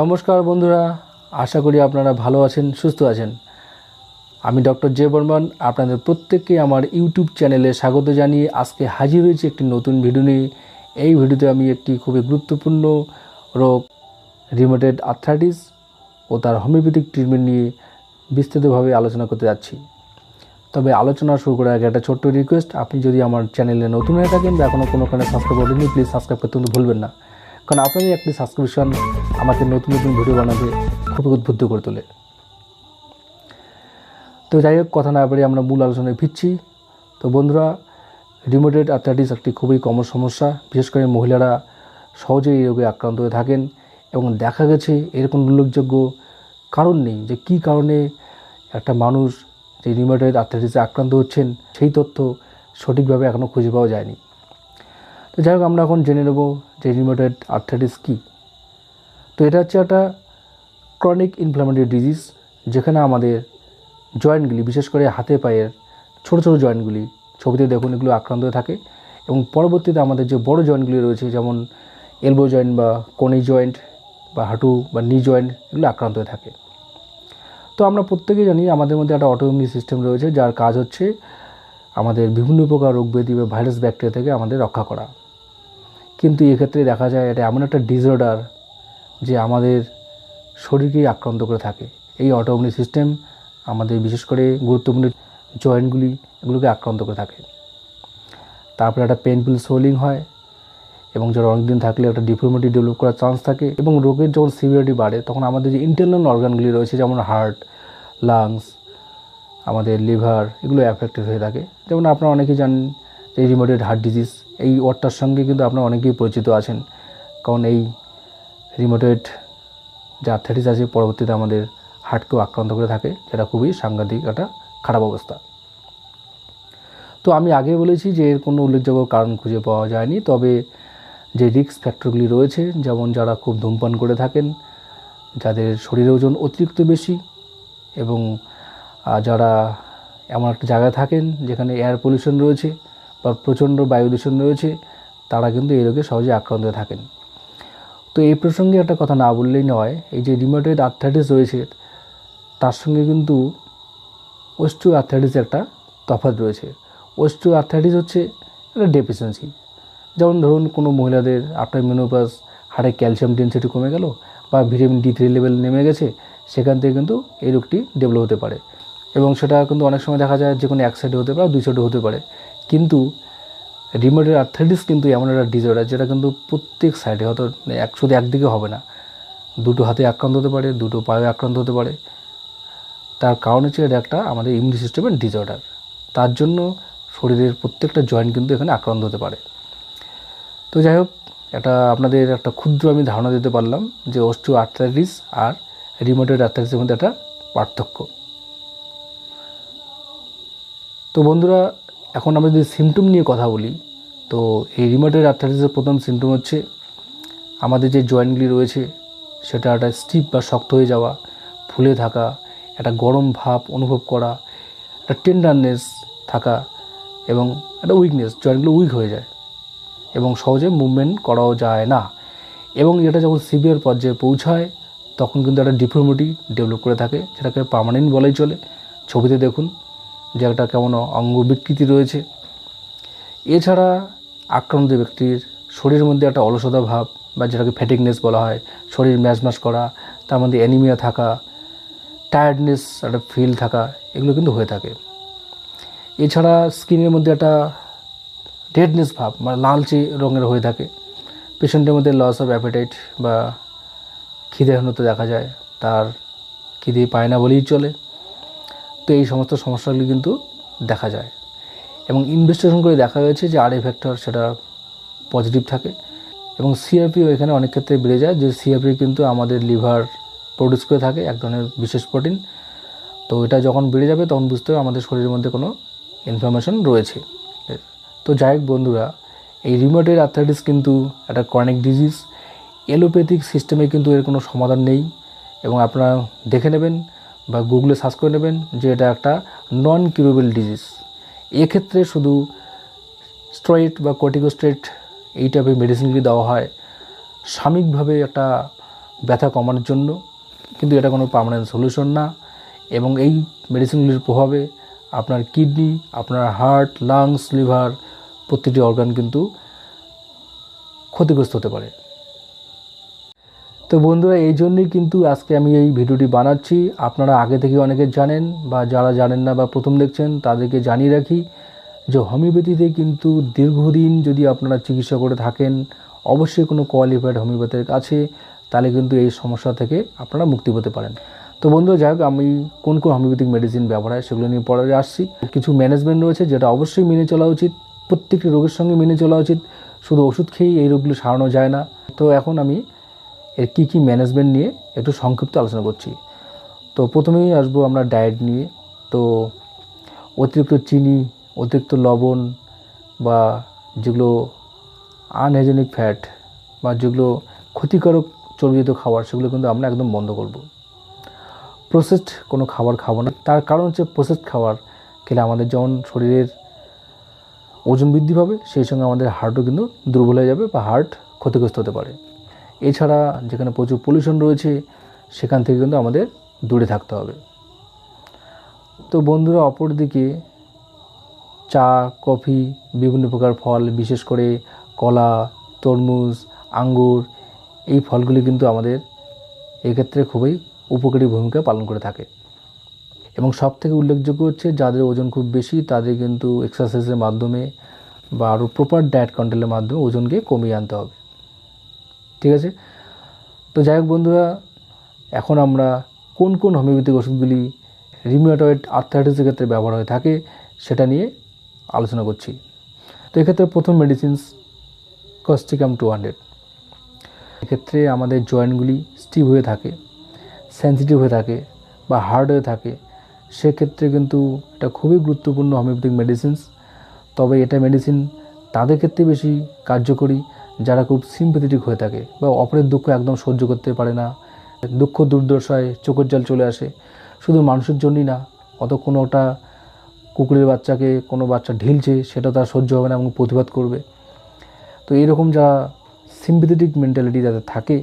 নমস্কার বন্ধুরা, আশা করি আপনারা ভালো আছেন, সুস্থ আছেন। আমি ডক্টর জে বর্মন, আপনাদের প্রত্যেককে আমার ইউটিউব চ্যানেলে স্বাগত জানিয়ে আজকে হাজির হয়েছি একটি নতুন ভিডিও নিয়ে। এই ভিডিওতে আমি একটি খুবই গুরুত্বপূর্ণ রোগ রিমোটেড আর্থ্রাইটিস ও তার হোমিওপ্যাথিক ট্রিটমেন্ট নিয়ে বিস্তৃতভাবে আলোচনা করতে যাচ্ছি। তবে আলোচনা শুরু করার আগে একটা ছোট্ট রিকোয়েস্ট আপনি যদি আমার চ্যানেলে নতুন হয়ে থাকেন বা এখনও কোনো কারণে সাবস্ক্রাইব করেননি প্লিজ সাবস্ক্রাইব করতে ভুলবেন না। কারণ আপনাদের একটি সাবস্ক্রিপশন আমাকে নতুন নতুন ভিডিও বানাতে খুবই উদ্বুদ্ধ করে তোলে। তো যাই হোক, কথা না বাড়িয়ে আমরা মূল আলোচনায় ফিরছি। তো বন্ধুরা রিমোটেড আর্থাইটিস একটি খুবই কমন সমস্যা, বিশেষ করে মহিলারা সহজেই এই রোগে আক্রান্ত হয়ে থাকেন এবং দেখা গেছে এর কোনো উল্লেখযোগ্য কারণ নেই যে কী কারণে একটা মানুষ যে রিমোটেড আর্থাইটিসে আক্রান্ত হচ্ছেন, সেই তথ্য সঠিকভাবে এখনও খুঁজে পাওয়া যায়নি। তো যাই হোক, আমরা এখন জেনে নেব যে রিমোটেড আর্থাইটিস কী। তো এটা হচ্ছে একটা ক্রনিক ইনফ্লামেটরি ডিজিজ যেখানে আমাদের জয়েন্টগুলি বিশেষ করে হাতে পায়ের ছোট ছোট জয়েন্টগুলি ছবিতে দেখুন এগুলো আক্রান্ত হয়ে থাকে এবং পরবর্তীতে আমাদের যে বড় জয়েন্টগুলি রয়েছে, যেমন এলবো জয়েন্ট বা কোনি জয়েন্ট বা হাঁটু বা নি জয়েন্ট এগুলো আক্রান্ত হয়ে থাকে। তো আমরা প্রত্যেকেই জানি আমাদের মধ্যে একটা অটোইমিউনি সিস্টেম রয়েছে, যার কাজ হচ্ছে আমাদের বিভিন্ন প্রকার রোগ ব্যাধি বা ভাইরাস ব্যাকটেরিয়া থেকে আমাদের রক্ষা করা। কিন্তু এক্ষেত্রে দেখা যায় এটা এমন একটা ডিসঅর্ডার যে আমাদের শরীরকেই আক্রান্ত করে থাকে। এই অটোইমিউনি সিস্টেম আমাদের বিশেষ করে গুরুত্বপূর্ণ জয়েন্টগুলি এগুলোকে আক্রান্ত করে থাকে। তারপরে একটা পেনফুল সোলিং হয় এবং যারা অনেকদিন থাকলে একটা ডিফর্মিটি ডেভেলপ করার চান্স থাকে এবং রোগের যখন সিভিয়ারিটি বাড়ে, তখন আমাদের যে ইন্টারনাল অর্গানগুলি রয়েছে, যেমন হার্ট লাংস আমাদের লিভার এগুলো অ্যাফেক্টেড হয়ে থাকে। যেমন আপনারা অনেকেই জানেন যে রিমোটেড হার্ট ডিজিজ এই ওয়ার্ডটার সঙ্গে কিন্তু আপনারা অনেকেই পরিচিত আছেন। কারণ এই রিমোটেড যে আর্থাইটিস আছে, পরবর্তীতে আমাদের হার্টকেও আক্রান্ত করে থাকে, যেটা খুবই সাংঘাতিক একটা খারাপ অবস্থা। তো আমি আগে বলেছি যে এর কোনো উল্লেখযোগ্য কারণ খুঁজে পাওয়া যায়নি, তবে যে রিস্ক ফ্যাক্টরগুলি রয়েছে, যেমন যারা খুব ধূমপান করে থাকেন, যাদের শরীরের ওজন অতিরিক্ত বেশি এবং যারা এমন একটা জায়গায় থাকেন যেখানে এয়ার পলিউশন রয়েছে বা প্রচণ্ড বায়ু দূষণ রয়েছে, তারা কিন্তু এই রোগে সহজে আক্রান্ত থাকেন। তো এই প্রসঙ্গে একটা কথা না বললেই নয়, এই যে রিমোটেড আর্থাইটিস রয়েছে, তার সঙ্গে কিন্তু ওস্টু আর্থাইটিস একটা তফাৎ রয়েছে। ওস্টু আর্থাইটিস হচ্ছে একটা ডেফিসিয়েন্সি যেমন ধরুন, কোনো মহিলাদের আপনার মেনোপাস হাড়ে ক্যালসিয়াম ডেন্সিটি কমে গেল বা ভিটামিন ডি থ্রি লেভেল নেমে গেছে, সেখান থেকে কিন্তু এই রোগটি ডেভেলপ হতে পারে। এবং সেটা কিন্তু অনেক সময় দেখা যায়, যে কোনো এক সাইডে হতে পারে, দুই সাইডে হতে পারে। কিন্তু রিমোটের আর্থাইটিস কিন্তু এমন একটা ডিজর্ডার যেটা কিন্তু প্রত্যেক সাইডে হয়তো এক শুধু একদিকে হবে না। দুটো হাতে আক্রান্ত হতে পারে, দুটো পায়ে আক্রান্ত হতে পারে। তার কারণ হচ্ছে এটা একটা আমাদের ইমিউনি সিস্টেমের ডিজর্ডার তার জন্য শরীরের প্রত্যেকটা জয়েন্ট কিন্তু এখানে আক্রান্ত হতে পারে। তো যাই হোক এটা আপনাদের একটা ক্ষুদ্র আমি ধারণা দিতে পারলাম যে অস্টু আর্থাইটিস আর রিমোটেড আর্থাইটিসের মধ্যে একটা পার্থক্য। তো বন্ধুরা এখন আমরা যদি সিমটম নিয়ে কথা বলি, তো এই রিমোটেড আর্থাইটিসের প্রথম সিমটম হচ্ছে আমাদের যে জয়েন্টগুলি রয়েছে, সেটা একটা স্টিপ বা শক্ত হয়ে যাওয়া, ফুলে থাকা, একটা গরম ভাব অনুভব করা, একটা টেন্ডারনেস থাকা এবং একটা উইকনেস জয়েন্টগুলো উইক হয়ে যায় এবং সহজে মুভমেন্ট করাও যায় না। এবং এটা যখন সিভিয়ার পর্যায়ে পৌঁছায়, তখন কিন্তু একটা ডিফর্মিটি ডেভেলপ করে থাকে যেটাকে পার্মানেন্ট বলাই চলে। ছবিতে দেখুন। যে একটা কেমন অঙ্গ বিকৃতি রয়েছে। এছাড়া আক্রান্ত ব্যক্তির শরীরের মধ্যে একটা অলসতা ভাব বা যেটাকে ফ্যাটিকনেস বলা হয়, শরীর ম্যাচ করা, তার মধ্যে অ্যানিমিয়া থাকা টায়ার্ডনেস একটা ফিল থাকা, এগুলো কিন্তু হয়ে থাকে। এছাড়া স্কিনের মধ্যে একটা রেডনেস ভাব মানে লালচে রঙের হয়ে থাকে। পেশেন্টের মধ্যে লস অফ অ্যাপেটাইট বা খিদেহীনতা দেখা যায়, তার খিদে পায় না বলেই চলে। তো এই সমস্ত সমস্যাগুলি কিন্তু দেখা যায়। এবং ইনভেস্টিগেশন করে দেখা গেছে যে আর ফ্যাক্টর সেটা পজিটিভ থাকে এবং সিআরপিও এখানে অনেক ক্ষেত্রে বেড়ে যায় যে সিআরপি কিন্তু আমাদের লিভার প্রডিউস করে থাকে এক ধরনের বিশেষ প্রোটিন তো এটা যখন বেড়ে যাবে তখন বুঝতে হবে আমাদের শরীরের মধ্যে কোনো ইনফরমেশন রয়েছে। তো যাই হোক বন্ধুরা, এই রিমোটের আর্থাইটিস কিন্তু একটা ক্রনিক ডিজিজ এলোপ্যাথিক সিস্টেমে কিন্তু এর কোনো সমাধান নেই। এবং আপনারা দেখে নেবেন বা গুগলে সার্চ করে নেবেন যে এটা একটা নন কিউরেবল ডিজিজ এক্ষেত্রে শুধু স্ট্রয়েট বা কর্টিকোস্ট্রেট এই টাইপের মেডিসিনগুলি দেওয়া হয়, সাময়িকভাবে একটা ব্যথা কমানোর জন্য, কিন্তু এটা কোনো পার্মানেন্ট সলিউশন না এবং এই মেডিসিনগুলির প্রভাবে আপনার কিডনি আপনার হার্ট লাংস লিভার প্রতিটি অর্গান কিন্তু ক্ষতিগ্রস্ত হতে পারে। তো বন্ধুরা, এই জন্যই কিন্তু আজকে আমি এই ভিডিওটি বানাচ্ছি। আপনারা আগে থেকে অনেকে জানেন বা যারা জানেন না বা প্রথম দেখছেন, তাদেরকে জানিয়ে রাখি যে হোমিওপ্যাথিতে কিন্তু দীর্ঘদিন যদি আপনারা চিকিৎসা করে থাকেন, অবশ্যই কোনো কোয়ালিফাইড হোমিওপ্যাথের কাছে, তাহলে কিন্তু এই সমস্যা থেকে আপনারা মুক্তি পেতে পারেন। তো বন্ধুরা, যাই হোক, আমি কোন কোন হোমিওপ্যাথিক মেডিসিন ব্যবহার হয় সেগুলো নিয়ে পরে আসছি। কিছু ম্যানেজমেন্ট রয়েছে যেটা অবশ্যই মেনে চলা উচিত, প্রত্যেকটি রোগের সঙ্গে মেনে চলা উচিত। শুধু ওষুধ খেয়েই এই রোগগুলো সারানো যায় না। তো এখন আমি এর কী কী ম্যানেজমেন্ট নিয়ে একটু সংক্ষিপ্ত আলোচনা করছি। তো প্রথমেই আসব আমরা ডায়েট নিয়ে। তো অতিরিক্ত চিনি, অতিরিক্ত লবণ বা যেগুলো আনহাইজেনিক ফ্যাট বা যেগুলো ক্ষতিকারক চর্বিত খাবার, সেগুলো কিন্তু আমরা একদম বন্ধ করব। প্রসেসড কোনো খাবার খাব না। তার কারণ হচ্ছে প্রসেসড খাবার খেলে আমাদের যেমন শরীরের ওজন বৃদ্ধি পাবে, সেই সঙ্গে আমাদের হার্টও কিন্তু দুর্বল হয়ে যাবে বা হার্ট ক্ষতিগ্রস্ত হতে পারে। এছাড়া যেখানে প্রচুর পলিউশন রয়েছে, সেখান থেকে কিন্তু আমাদের দূরে থাকতে হবে। তো বন্ধুরা, অপরদিকে চা, কফি, বিভিন্ন প্রকার ফল, বিশেষ করে কলা, তরমুজ, আঙ্গুর, এই ফলগুলি কিন্তু আমাদের এক্ষেত্রে খুবই উপকারী ভূমিকা পালন করে থাকে। এবং সব থেকে উল্লেখযোগ্য হচ্ছে, যাদের ওজন খুব বেশি, তাদের কিন্তু এক্সারসাইজের মাধ্যমে বা আরও প্রপার ডায়েট কন্ট্রোলের মাধ্যমে ওজনকে কমিয়ে আনতে হবে। ঠিক আছে? তো যাই হোক বন্ধুরা, এখন আমরা কোন কোন হোমিওপ্যাথিক ওষুধগুলি রিমিউটয়েড আর্থারাইটিসের ক্ষেত্রে ব্যবহার হয়ে থাকে সেটা নিয়ে আলোচনা করছি। তো এক্ষেত্রে প্রথম মেডিসিনস কস্টিকাম টু হান্ড্রেড এক্ষেত্রে আমাদের জয়েন্টগুলি স্টিভ হয়ে থাকে সেন্সিটিভ হয়ে থাকে বা হার্ড হয়ে থাকে। সেক্ষেত্রে কিন্তু এটা খুবই গুরুত্বপূর্ণ হোমিওপ্যাথিক মেডিসিনস তবে এটা মেডিসিন তাদের ক্ষেত্রে বেশি কার্যকরী যারা খুব সিম্পেথেটিক হয়ে থাকে বা অপরের দুঃখ একদম সহ্য করতে পারে না, দুঃখ দুর্দশায় চোখের জল চলে আসে, শুধু মানুষের জন্যই না, অত কোনো একটা কুকুরের বাচ্চাকে, কোনো বাচ্চা ঢিলছে, সেটা তার সহ্য হবে না এবং প্রতিবাদ করবে। তো এইরকম যারা সিম্পেথেটিক মেন্টালিটি যাদের থাকে,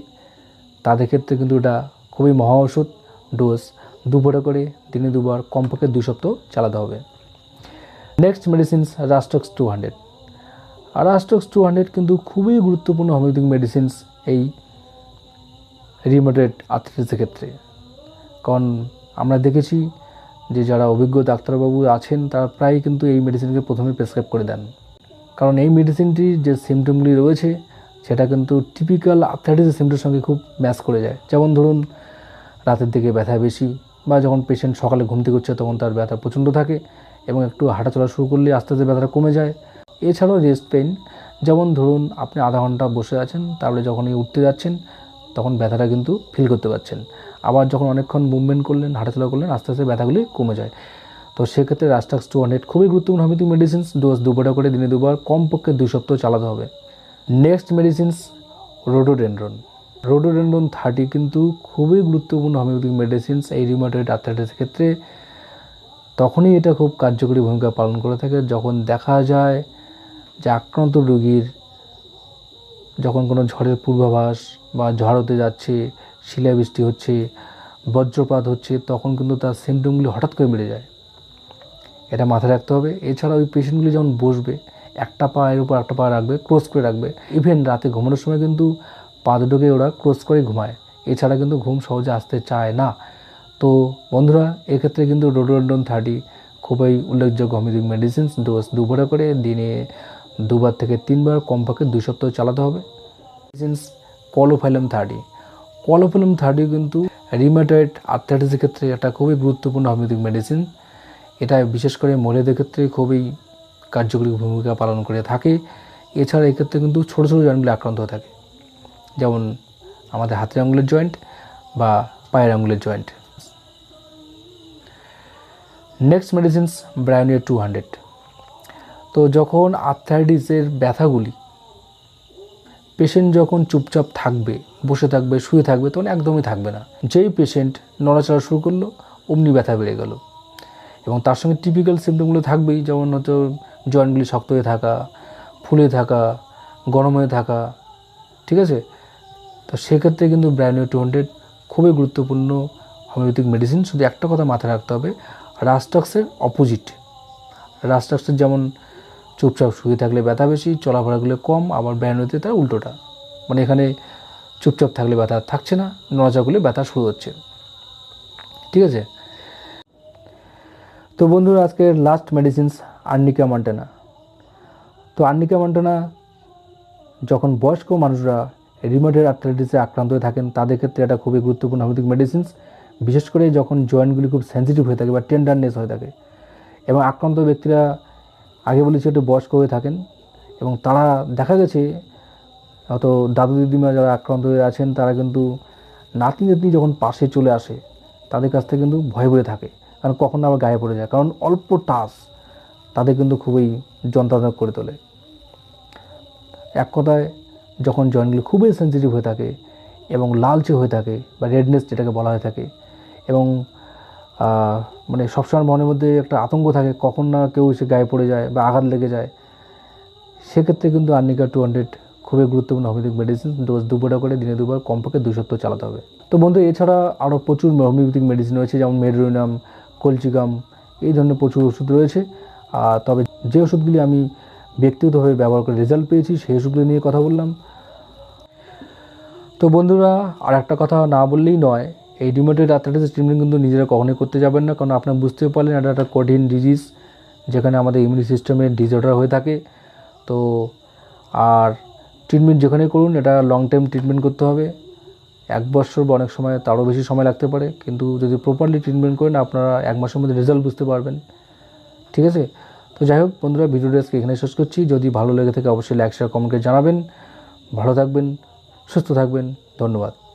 তাদের ক্ষেত্রে কিন্তু এটা খুবই মহা ওষুধ ডোজ দুপুরে করে দিনে দুবার কমপক্ষে দুই সপ্তাহ চালাতে হবে। Next medicines rhus tox two hundred আর রাস্টক্স টু হান্ড্রেড কিন্তু খুবই গুরুত্বপূর্ণ হোমিওপ্যাথিক মেডিসিনস এই রিমোটেড আর্থ্রাইটিসের ক্ষেত্রে। কারণ আমরা দেখেছি যে যারা অভিজ্ঞ ডাক্তারবাবু আছেন, তারা প্রায় কিন্তু এই মেডিসিনকে প্রথমে প্রেসক্রাইব করে দেন। কারণ এই মেডিসিনটির যে সিমটমগুলি রয়েছে, সেটা কিন্তু টিপিক্যাল আর্থাইটিসের সিমটমের সঙ্গে খুব ম্যাচ করে যায়। যেমন ধরুন, রাতের দিকে ব্যথা বেশি বা যখন পেশেন্ট সকালে ঘুম থেকে উঠছে, তখন তার ব্যথা প্রচণ্ড থাকে এবং একটু হাঁটা চলা শুরু করলে আস্তে আস্তে ব্যথাটা কমে যায়। এছাড়াও রেস্ট পেন, যেমন ধরুন আপনি আধা ঘণ্টা বসে আছেন তারপরে যখনই উঠতে যাচ্ছেন, তখন ব্যথাটা কিন্তু ফিল করতে পারছেন আবার যখন অনেকক্ষণ মুভমেন্ট করলেন, হাঁটাচলা করলেন, আস্তে আস্তে ব্যথাগুলি কমে যায়। তো সেক্ষেত্রে রাস্টাক্স টু হান্ড্রেড খুবই গুরুত্বপূর্ণ হোমিওপ্যাথিক মেডিসিনস ডোজ দুবারটা করে দিনে দুবার, কমপক্ষে দুই সপ্তাহ চালাতে হবে। Next medicines rhododendron rhododendron thirty কিন্তু খুবই গুরুত্বপূর্ণ হোমিওপ্যাথিক মেডিসিনস এই রিমোটেড আর্থাইটিসের ক্ষেত্রে, তখনই এটা খুব কার্যকরী ভূমিকা পালন করে থাকে। যখন দেখা যায় যে আক্রান্ত রোগীর যখন কোনো ঝড়ের পূর্বাভাস বা ঝড় হতে যাচ্ছে শিলাবৃষ্টি হচ্ছে, বজ্রপাত হচ্ছে, তখন কিন্তু তার সিমটমগুলি হঠাৎ করে বেড়ে যায়। এটা মাথায় রাখতে হবে। এছাড়া ওই পেশেন্টগুলি যখন বসবে, একটা পায়ের উপর একটা পা রাখবে ক্রস করে রাখবে। ইভেন রাতে ঘুমানোর সময় কিন্তু পা দুটোকে ওরা ক্রস করে ঘুমায়। এছাড়া কিন্তু ঘুম সহজে আসতে চায় না। তো বন্ধুরা, এক্ষেত্রে কিন্তু রোডোডন থার্টি খুবই উল্লেখযোগ্য। হোমিওপ্যাথিক মেডিসিনস ডোজ দুবারে করে দিনে দুবার থেকে তিনবার কমপক্ষে দুই সপ্তাহ চালাতে হবে। Medicines caulophyllum thirty caulophyllum thirty কিন্তু রিমেটয়েড আর্থাইটিসের ক্ষেত্রে একটা খুবই গুরুত্বপূর্ণ হোমিওপ্যাথিক মেডিসিন এটা বিশেষ করে মহিলাদের ক্ষেত্রে খুবই কার্যকরী ভূমিকা পালন করে থাকে। এছাড়া এক্ষেত্রে কিন্তু ছোটো ছোটো জয়েন্টগুলি আক্রান্ত হয়ে থাকে। যেমন আমাদের হাতের আঙুলের জয়েন্ট বা পায়ের আঙুলের joint next medicines bryonia two hundred তো যখন আর্থাইটিসের ব্যথাগুলি পেশেন্ট যখন চুপচাপ থাকবে, বসে থাকবে, শুয়ে থাকবে, তখন একদমই থাকবে না। যেই পেশেন্ট নড়াচড়া শুরু করল, অমনি ব্যথা বেড়ে গেল। এবং তার সঙ্গে টিপিক্যাল সিমটমগুলো থাকবেই, যেমন হয়তো জয়েন্টগুলি শক্ত হয়ে থাকা, ফুলে থাকা, গরম হয়ে থাকা, ঠিক আছে? তো সেক্ষেত্রে কিন্তু ব্র্যান্ড টু হান্ড্রেড খুবই গুরুত্বপূর্ণ হোমিওপ্যাথিক মেডিসিন শুধু একটা কথা মাথায় রাখতে হবে রাস্টক্সের অপোজিট রাস্টক্সের যেমন চুপচাপ শুয়ে থাকলে ব্যথা বেশি, চলাফেরাগুলো কম, আবার ব্যায়ামতে তার উল্টোটা। মানে এখানে চুপচাপ থাকলে ব্যথা থাকছে না, নড়াচড়া করলে ব্যথা শুরু হচ্ছে। ঠিক আছে? তো বন্ধুরা, আজকের লাস্ট মেডিসিনস আর্নিকা মান্টানা। তো আর্নিকা মান্টানা, যখন বয়স্ক মানুষরা রিমোটের আর্থারাইটিসে আক্রান্ত হয়ে থাকেন, তাদের ক্ষেত্রে এটা খুবই গুরুত্বপূর্ণ হোমিওপ্যাথিক মেডিসিনস বিশেষ করে যখন জয়েন্টগুলি খুব সেন্সিটিভ হয়ে থাকে বা টেন্ডারনেস হয়ে থাকে এবং আক্রান্ত ব্যক্তিরা আগে বলেছি একটু বয়স্ক হয়ে থাকেন এবং তারা দেখা গেছে, হয়তো দাদু দিদিমা যারা আক্রান্ত হয়ে আছেন, তারা কিন্তু নাতি নাতনি যখন পাশে চলে আসে, তাদের কাছ থেকে কিন্তু ভয় ভয়ে থাকে। কারণ কখন আবার গায়ে পড়ে যায়। কারণ অল্প টাচ তাদের কিন্তু খুবই যন্ত্রণা করে তোলে। এক কথায়, যখন জয়েন্টগুলি খুবই সেন্সিটিভ হয়ে থাকে এবং লালচে হয়ে থাকে বা রেডনেস যেটাকে বলা হয়ে থাকে এবং মানে সবসময় মনের মধ্যে একটা আতঙ্ক থাকে কখন না কেউ এসে গায়ে পড়ে যায় বা আঘাত লেগে যায়। সেক্ষেত্রে কিন্তু আর্নিকা টু হান্ড্রেড খুবই গুরুত্বপূর্ণ হোমিওপ্যাথিক মেডিসিন ডোজ দুপুরটা করে দিনে দুবার কমপক্ষে দুই সপ্তাহ চালাতে হবে। তো বন্ধু, এছাড়া আরও প্রচুর হোমিওপ্যাথিক মেডিসিন রয়েছে, যেমন মেডরোনাম কলচিগাম এই ধরনের প্রচুর ওষুধ রয়েছে। আর তবে যে ওষুধগুলি আমি ব্যক্তিগতভাবে ব্যবহার করে রেজাল্ট পেয়েছি, সেই ওষুধগুলি নিয়ে কথা বললাম। তো বন্ধুরা আর একটা কথা না বললেই নয় এই রিমোটেড আর্থারাইটিস ট্রিটমেন্ট কিন্তু নিজেরা কখনোই করতে যাবেন না। কারণ আপনারা বুঝতে পারলেন, এটা একটা কঠিন ডিজিজ যেখানে আমাদের ইমিউনি সিস্টেমের ডিসঅর্ডার হয়ে থাকে। তো আর ট্রিটমেন্ট যেখানে করুন, এটা লং টাইম ট্রিটমেন্ট করতে হবে। এক বছর বা অনেক সময় তারও বেশি সময় লাগতে পারে। কিন্তু যদি প্রপারলি ট্রিটমেন্ট করেন, আপনারা এক মাসের মধ্যে রেজাল্ট বুঝতে পারবেন। ঠিক আছে? তো যাই হোক বন্ধুরা, ভিডিওটা আজকে এখানে শেষ করছি। যদি ভালো লেগে থাকে, অবশ্যই লাইক শেয়ার কমেন্ট জানাবেন। ভালো থাকবেন, সুস্থ থাকবেন। ধন্যবাদ।